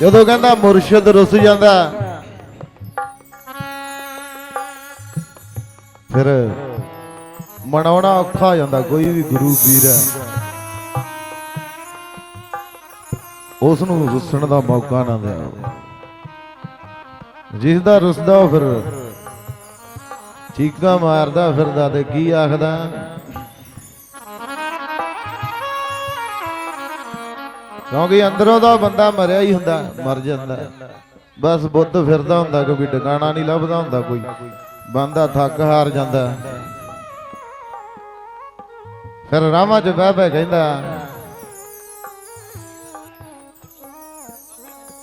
ਜਦੋਂ ਕਹਿੰਦਾ ਮੁਰਸ਼ਿਦ ਰੁੱਸ ਜਾਂਦਾ, ਫਿਰ ਮਨਾਉਣਾ ਔਖਾ ਹੋ ਜਾਂਦਾ, ਕੋਈ ਵੀ ਗੁਰੂ ਪੀਰ ਹੈ। ਉਸ ਨੂੰ ਰੁੱਸਣ ਦਾ ਮੌਕਾ ਨਾ ਦਿਓ ਜਿਸ ਦਾ ਰੁੱਸਦਾ ਫਿਰ ਚੀਕਾਂ ਮਾਰਦਾ ਫਿਰਦਾ ਤੇ ਕੀ ਆਖਦਾ? ਕਿਉਂਕਿ ਅੰਦਰੋਂ ਦਾ ਬੰਦਾ ਮਰਿਆ ਹੀ ਹੁੰਦਾ, ਮਰ ਜਾਂਦਾ। ਬਸ ਬੁੱਧ ਫਿਰਦਾ ਹੁੰਦਾ ਕੋਈ ਟਿਕਾਣਾ ਨਹੀਂ ਲੱਭਦਾ ਹੁੰਦਾ ਕੋਈ। ਬੰਦਾ ਥੱਕ ਹਾਰ ਜਾਂਦਾ। ਫਿਰ ਰਾਮਾ ਚ ਬਹਿ ਬਹਿ ਕਹਿੰਦਾ,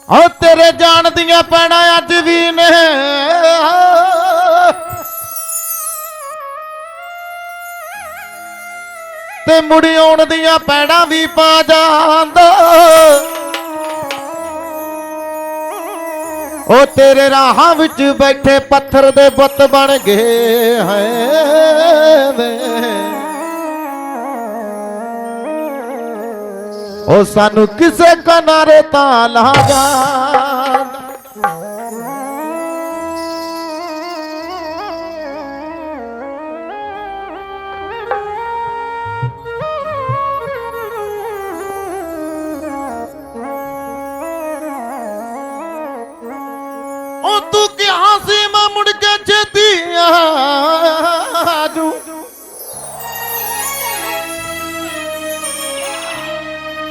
ਓ ਤੇਰੇ ਜਾਣ ਦੀਆਂ ਪੈਣਾ ਅੱਜ ਵੀ ਨੇ। ਤੇ ਮੁੜੀ ਆਉਣ ਦੀਆਂ ਪੈੜਾਂ ਵੀ ਪਾ ਜਾਂਦਾ। ਉਹ ਤੇਰੇ ਰਾਹਾਂ ਵਿੱਚ ਬੈਠੇ ਪੱਥਰ ਦੇ ਬੁੱਤ ਬਣ ਗਏ ਹੈ ਵੇ। ਉਹ ਸਾਨੂੰ ਕਿਸੇ ਕਿਨਾਰੇ ਤਾਂ ਲਾ ਜਾ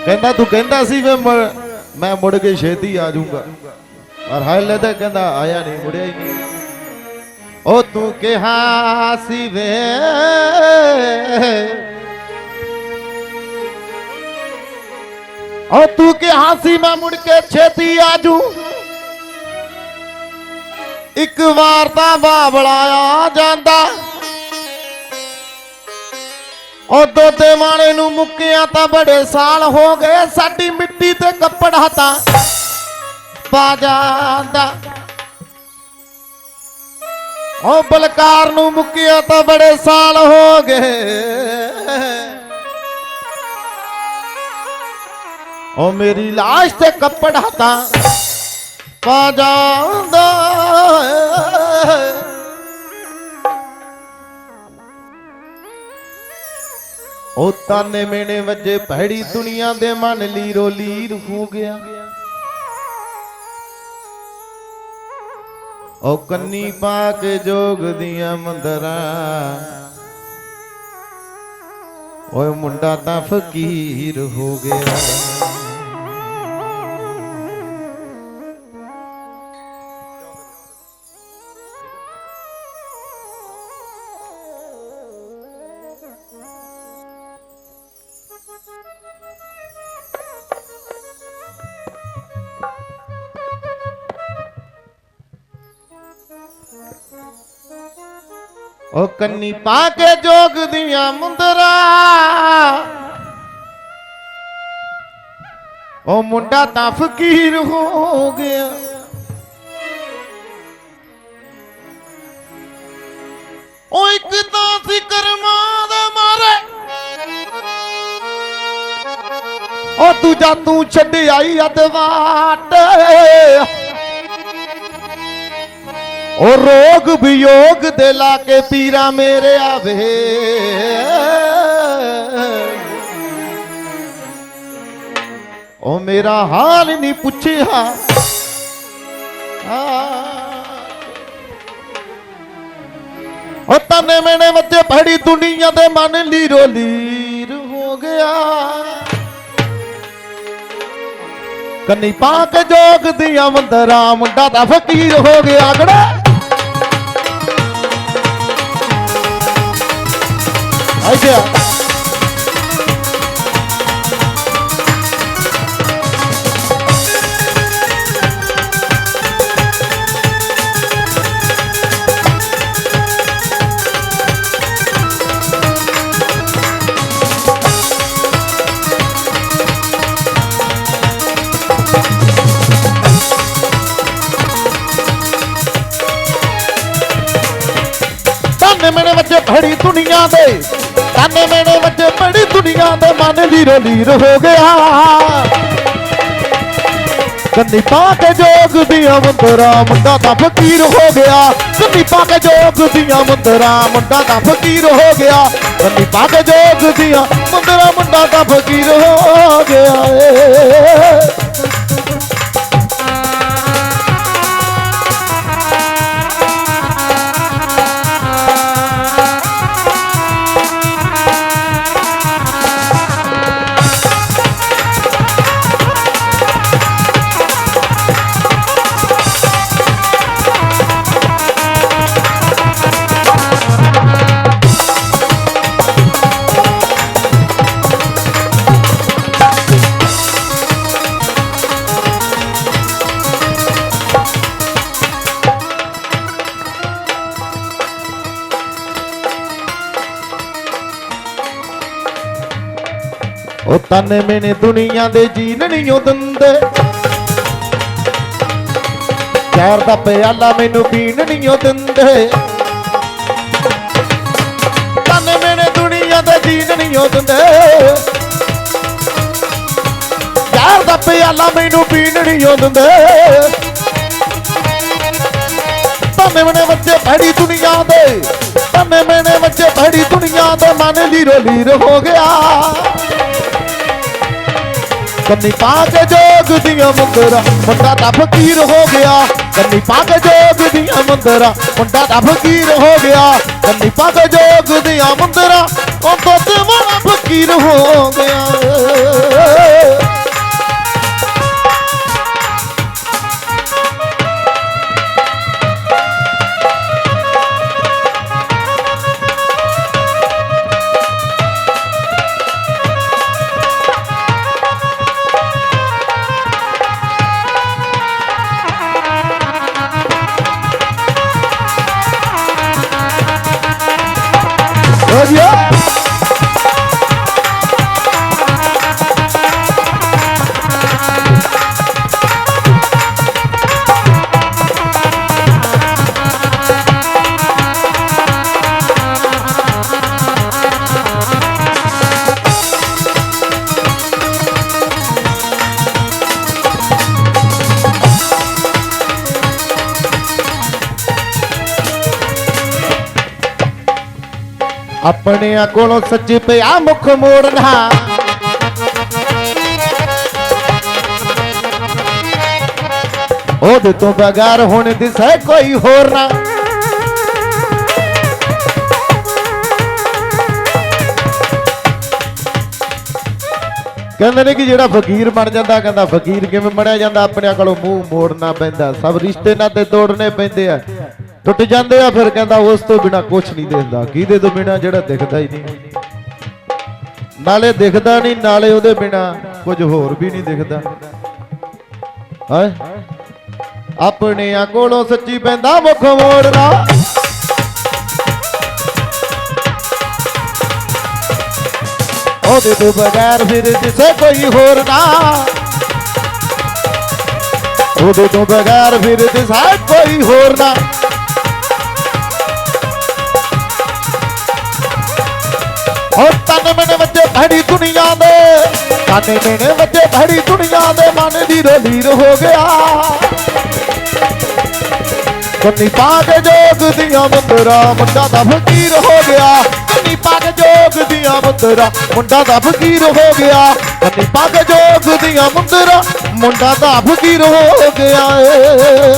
ਕਹਿੰਦਾ, ਤੂੰ ਕਹਿੰਦਾ ਸੀ ਵੀ ਮੈਂ- ਮੈਂ ਮੁੜ ਕੇ ਛੇਤੀ ਆ ਜਾਊਂਗਾ। ਪਰ ਹਾਲੇ ਤਾਂ ਕਹਿੰਦਾ, ਆਇਆ ਨਹੀਂ, ਮੁੜਿਆ ਹੀ ਨਹੀਂ। ਉਹ ਤੂੰ ਕਿਹਾ ਸੀ ਵੇ, ਉਹ ਤੂੰ ਕਿਹਾ ਸੀ ਮੈਂ ਮੁੜ ਕੇ ਛੇਤੀ ਆ ਜੂ ਇੱਕ ਵਾਰ ਤਾਂ ਬਾਬਲਾ ਆ ਜਾਂਦਾ। ਉਹ ਦੋਦੇ ਵਾਲੇ ਨੂੰ ਮੁੱਕਿਆ ਤਾਂ ਬੜੇ ਸਾਲ ਹੋ ਗਏ, ਸਾਡੀ ਮਿੱਟੀ ਤੇ ਕੱਪੜਾ ਤਾਂ ਪਾ ਜਾਂਦਾ ਉਹ ਬਲਕਾਰ ਨੂੰ ਮੁੱਕਿਆ ਤਾਂ ਬੜੇ ਸਾਲ ਹੋ ਗਏ। ਉਹ ਮੇਰੀ ਲਾਸ਼ ਤੇ ਕੱਪੜਾ ਤਾਂ ਪਾ ਜਾਂਦਾ ਉਹ ਤਾਨੇ ਮੇਣੇ ਵੱਜੇ ਭੈੜੀ ਦੁਨੀਆ ਦੇ ਮਨ ਲੀਰੋ ਲੀਰ ਹੋ ਗਿਆ। ਉਹ ਕੰਨੀ ਪਾ ਕੇ ਜੋਗ ਦੀਆਂ ਮੰਦਰਾਂ। ਓਏ ਮੁੰਡਾ ਤਾਂ ਫਕੀਰ ਹੋ ਗਿਆ। ਉਹ ਕੰਨੀ ਪਾ ਕੇ ਜੋਗ ਦੀਆਂ ਮੁੰਦਰਾ। ਉਹ ਮੁੰਡਾ ਤਾਂ ਫਕੀਰ ਹੋ ਗਿਆ। ਉਹ ਇੱਕ ਤਾਂ ਸੀ ਕਰਮਾਂ ਦੇ ਮਾਰੇ। ਉਹ ਦੂਜਾ ਤੂੰ ਛੱਡ ਆਈ ਅਦਵਾਟ। ਉਹ ਰੋਗ ਵਿਯੋਗ ਦੇ ਲਾ ਕੇ ਪੀਰਾ ਮੇਰੇ ਆਵੇ। ਉਹ ਮੇਰਾ ਹਾਲ ਨਹੀਂ ਪੁੱਛਿਆ। ਉਹ ਤਨੇ ਮੈਨੇ ਵੱਜੇ ਭੜੀ ਦੁਨੀਆ ਦੇ ਮਨ ਲੀਰੋ ਲੀਰ ਹੋ ਗਿਆ। ਕੰਨੀ ਪਾ ਕੇ ਜੋਗ ਦੀਆਂ ਮੰਦਰਾਂ, ਮੁੰਡਾ ਦਾ ਫਕੀਰ ਹੋ ਗਿਆ ਅਗੜਾ। ਅੱਛਾ ਤਾਨੇ ਮੈਨੇ ਵੱਜੇ ਭੜੀ ਦੁਨੀਆ ਦੇ। ਤਾਨੇ ਮੈਨੇ ਵੱਜੇ ਭੜੀ ਦੁਨੀਆ ਦੇ ਮਨ ਲੀਰੋ ਲੀਰ ਹੋ ਗਿਆ। ਕੰਨੀ ਪਾ ਕੇ ਜੋਗ ਦੀਆਂ ਮੁੰਦਰਾ, ਮੁੰਡਾ ਤਾਂ ਫਕੀਰ ਹੋ ਗਿਆ। ਕੰਨੀ ਪਾ ਕੇ ਜੋਗ ਦੀਆਂ ਮੁੰਦਰਾ, ਮੁੰਡਾ ਤਾਂ ਫਕੀਰ ਹੋ ਗਿਆ। ਕੰਨੀ ਪਾ ਕੇ ਜੋਗ ਦੀਆਂ ਮੁੰਦਰਾ, ਮੁੰਡਾ ਤਾਂ ਫਕੀਰ ਹੋ ਗਿਆ ਏ। ਤਨ ਮੈਨੇ ਦੁਨੀਆ ਦੇ ਜੀਣ ਨਹੀਂ ਉਹ ਦਿੰਦੇ। ਚਾਰ ਦਾ ਪਿਆਲਾ ਮੈਨੂੰ ਪੀਣ ਨਹੀਂ ਉਹ ਦਿੰਦੇ। ਤਨ ਮੈਨੇ ਦੁਨੀਆ ਦੇ ਜੀਣ ਨਹੀਂ ਉਹ ਦਿੰਦੇ। ਚਾਰ ਦਾ ਪਿਆਲਾ ਮੈਨੂੰ ਪੀਣ ਨਹੀਂ ਉਹ ਦਿੰਦੇ। ਤਨ ਮੈਨੇ ਬੱਚੇ ਭੜੀ ਦੁਨੀਆ ਦੇ। ਤਨ ਮੈਨੇ ਬੱਚੇ ਭੜੀ ਦੁਨੀਆ ਦੇ ਮਨ ਲੀਰੋ ਲੀਰ ਹੋ ਗਿਆ। ਕੰਨੀ ਪਾ ਕੇ ਜੋਗ ਦੀਆਂ ਮੁੰਦਰਾ, ਮੁੰਡਾ ਤਾਂ ਫਕੀਰ ਹੋ ਗਿਆ। ਕੰਨੀ ਪਾ ਕੇ ਜੋਗ ਦੀਆਂ ਮੁੰਦਰਾ, ਮੁੰਡਾ ਤਾਂ ਫਕੀਰ ਹੋ ਗਿਆ। ਕੰਨੀ ਪਾ ਕੇ ਜੋਗ ਦੀਆਂ ਮੁੰਦਰਾ, ਉਹ ਤੋਂ ਤੇ ਬੜਾ ਫਕੀਰ ਹੋ ਗਿਆ। ਆਪਣਿਆਂ ਕੋਲੋਂ ਸੱਚੀ ਪਿਆ ਮੁਖ ਮੋੜਨਾ। ਉਹਦੇ ਤੋਂ ਬਗੈਰ ਹੁਣ ਦਿਸੇ ਕੋਈ ਹੋਰ ਨਾ ਕਹਿੰਦੇ ਨੇ ਕਿ ਜਿਹੜਾ ਫਕੀਰ ਬਣ ਜਾਂਦਾ, ਕਹਿੰਦਾ ਫਕੀਰ ਕਿਵੇਂ ਬਣਿਆ ਜਾਂਦਾ? ਆਪਣੇ ਕੋਲੋਂ ਮੂੰਹ ਮੋੜਨਾ ਪੈਂਦਾ। ਸਭ ਰਿਸ਼ਤੇ ਨਾਤੇ ਤੋੜਨੇ ਪੈਂਦੇ ਆ। ਟੁੱਟ ਜਾਂਦੇ ਆ ਫਿਰ ਕਹਿੰਦਾ ਉਸ ਤੋਂ ਬਿਨਾ ਕੁਝ ਨਹੀਂ ਦਿਖਦਾ। ਕਿਹਦੇ ਤੋਂ ਬਿਨਾ? ਜਿਹੜਾ ਦਿਖਦਾ ਹੀ ਨਹੀਂ। ਨਾਲੇ ਦਿਖਦਾ ਨਹੀਂ, ਨਾਲੇ ਉਹਦੇ ਬਿਨਾ ਕੁਝ ਹੋਰ ਵੀ ਨਹੀਂ ਦਿਖਦਾ। ਹੈਂ? ਆਪਣੇ ਆ ਕੋਲੋਂ ਸੱਚੀ ਪੈਂਦਾ ਮੁਖ ਮੋੜਨਾ। ਉਹਦੇ ਤੋਂ ਬਗੈਰ ਫਿਰ ਦਿਸੇ ਕੋਈ ਹੋਰ ਨਾ। ਉਹਦੇ ਤੋਂ ਬਗੈਰ ਫਿਰ ਦਿਸਾ ਕੋਈ ਹੋਰ ਨਾ। ਉਹ ਤਨ ਮਨ ਵਿੱਚ ਭੜੀ ਦੁਨੀਆ ਦੇ, ਤਨ ਮਨ ਵਿੱਚ ਭੜੀ ਦੁਨੀਆ ਦੇ ਮਨ ਦੀ ਰੋਲੀਰ ਹੋ ਗਿਆ। ਕੰਨੀ ਪਾ ਕੇ ਜੋਗ ਦੀਆਂ ਮੁੰਦਰਾ, ਮੁੰਡਾ ਦਾ ਫਕੀਰ ਹੋ ਗਿਆ। ਕੰਨੀ ਪਾ ਕੇ ਜੋਗ ਦੀਆਂ ਮੁੰਦਰਾ, ਮੁੰਡਾ ਦਾ ਫਕੀਰ ਹੋ ਗਿਆ। ਕੰਨੀ ਪਾ ਕੇ ਜੋਗ ਦੀਆਂ ਮੁੰਦਰਾ, ਮੁੰਡਾ ਦਾ ਫਕੀਰ ਹੋ ਗਿਆ ਏ।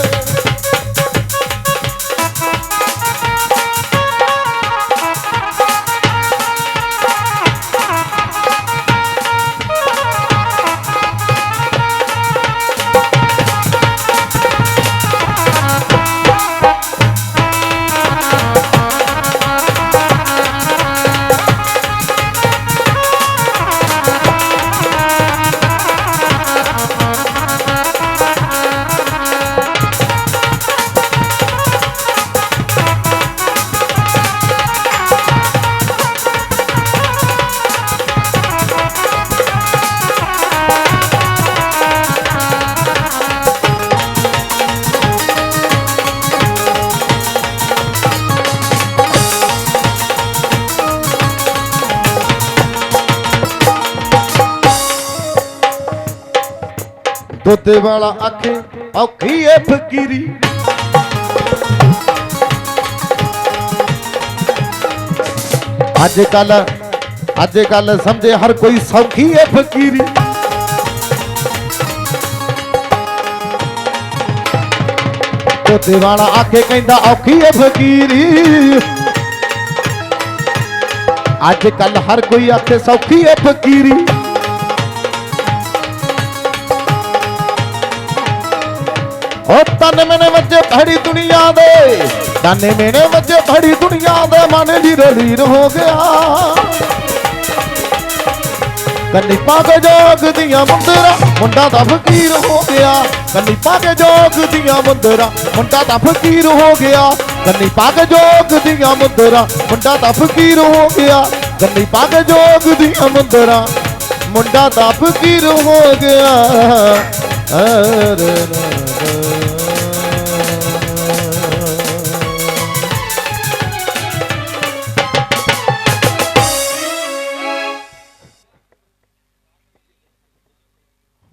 ਤੋਤੇ ਵਾਲਾ ਆਖੇ, ਔਖੀ ਏ ਫਕੀਰੀ। ਅੱਜ ਕੱਲ ਅੱਜ ਕੱਲ ਸਮਝੇ ਹਰ ਕੋਈ ਸੌਖੀ ਏ ਫਕੀਰੀ। ਤੋਤੇ ਵਾਲਾ ਆਖੇ, ਕਹਿੰਦਾ ਔਖੀ ਏ ਫਕੀਰੀ। ਅੱਜ ਕੱਲ ਹਰ ਕੋਈ ਆਖੇ, ਸੌਖੀ ਏ ਫਕੀਰੀ। ਉਹ ਤਨ ਮੈਨੇ ਵੱਜੇ ਭੜੀ ਦੁਨੀਆ ਦੇ, ਤਨ ਮੈਨੇ ਵੱਜੇ ਭੜੀ ਦੁਨੀਆ ਦੇ, ਮਨ ਦੀ ਰਲੀਰ ਹੋ ਗਿਆ। ਕੰਨੀ ਪਾ ਕੇ ਜੋਗ ਦੀਆਂ ਮੁੰਦਰਾ, ਮੁੰਡਾ ਦਾ ਫਕੀਰ ਹੋ ਗਿਆ। ਕੰਨੀ ਪਾ ਕੇ ਜੋਗ ਦੀਆਂ ਮੁੰਦਰਾ, ਮੁੰਡਾ ਦਾ ਫਕੀਰ ਹੋ ਗਿਆ। ਕੰਨੀ ਪਾ ਕੇ ਜੋਗ ਦੀਆਂ ਮੁੰਦਰਾ, ਮੁੰਡਾ ਦਾ ਫਕੀਰ ਹੋ ਗਿਆ। ਕੰਨੀ ਪਾ ਕੇ ਜੋਗ ਦੀਆਂ ਮੁੰਦਰਾ, ਮੁੰਡਾ ਦਾ ਫਕੀਰ ਹੋ ਗਿਆ। ਅਰੇ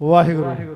ਵਾਹਿਗੁਰੂ।